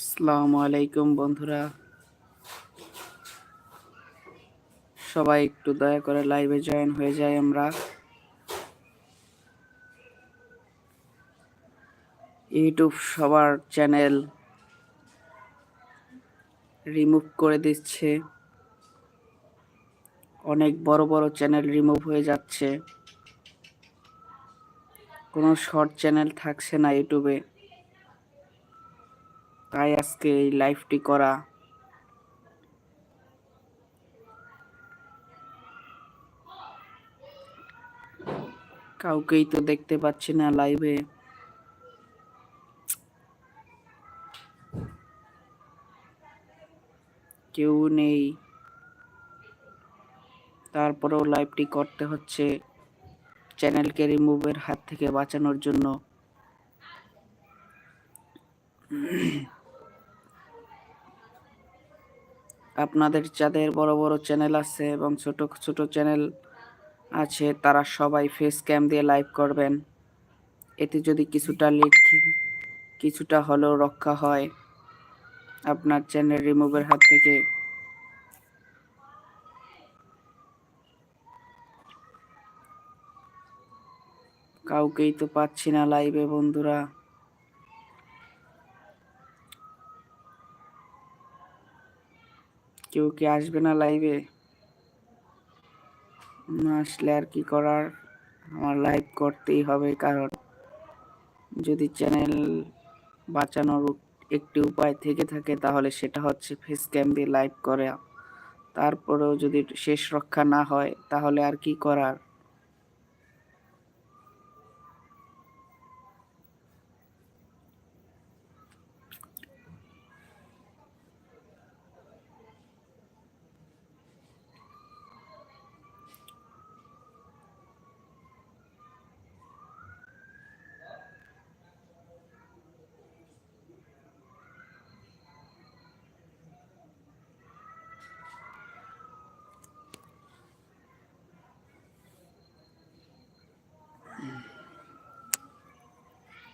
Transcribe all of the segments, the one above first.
আসসালামু আলাইকুম, বন্ধুরা। সবাই একটু দয়া করে লাইভে জয়েন হয়ে যায় আমরা। ইউটিউব সবার চ্যানেল রিমুভ করে দিচ্ছে। অনেক বড় বড় চ্যানেল রিমুভ হয়ে যাচ্ছে। কোনো শর্ট চ্যানেল থাকছে না ইউটিউবে তাই আজকে এই লাইভটি করা। কাউকেই তো দেখতে পাচ্ছি না লাইভে কেউ নেই। তারপরেও লাইভটি করতে হচ্ছে চ্যানেলকে রিমুভের হাত থেকে বাঁচানোর জন্য। আপনাদের যাদের বড় বড় চ্যানেল আছে এবং ছোট ছোট চ্যানেল আছে, তারা সবাই ফেস ক্যাম দিয়ে লাইভ করবেন। এতে যদি কিছুটা লিক কিছুটা হলেও রক্ষা হয় আপনার চ্যানেল রিমুভের হাত থেকে। কাউকেই তো পাচ্ছি না লাইভে বন্ধুরা। কেউ কি আসবে না লাইভে না আসলে আর কি করার? আমার লাইভ করতেই হবে, কারণ যদি চ্যানেল বাঁচানোর একটি উপায় থেকে থাকে, তাহলে সেটা হচ্ছে ফেস ক্যাম দিয়ে লাইভ করা। তারপরেও যদি শেষ রক্ষা না হয়, তাহলে আর কি করার?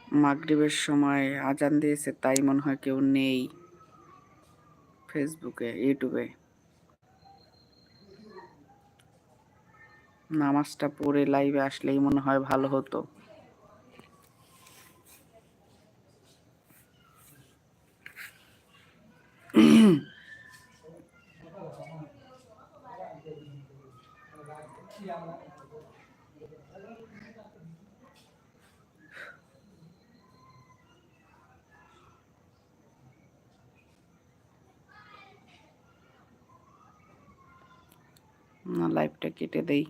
মাগরিবের সময় আজান দিয়েছে, তাই মনে হয় কেউ নেই ফেসবুকে, ইউটিউবে। নামাজটা পড়ে লাইভে আসলেই মনে হয় ভালো হতো। লাইভটা কেটে দেই।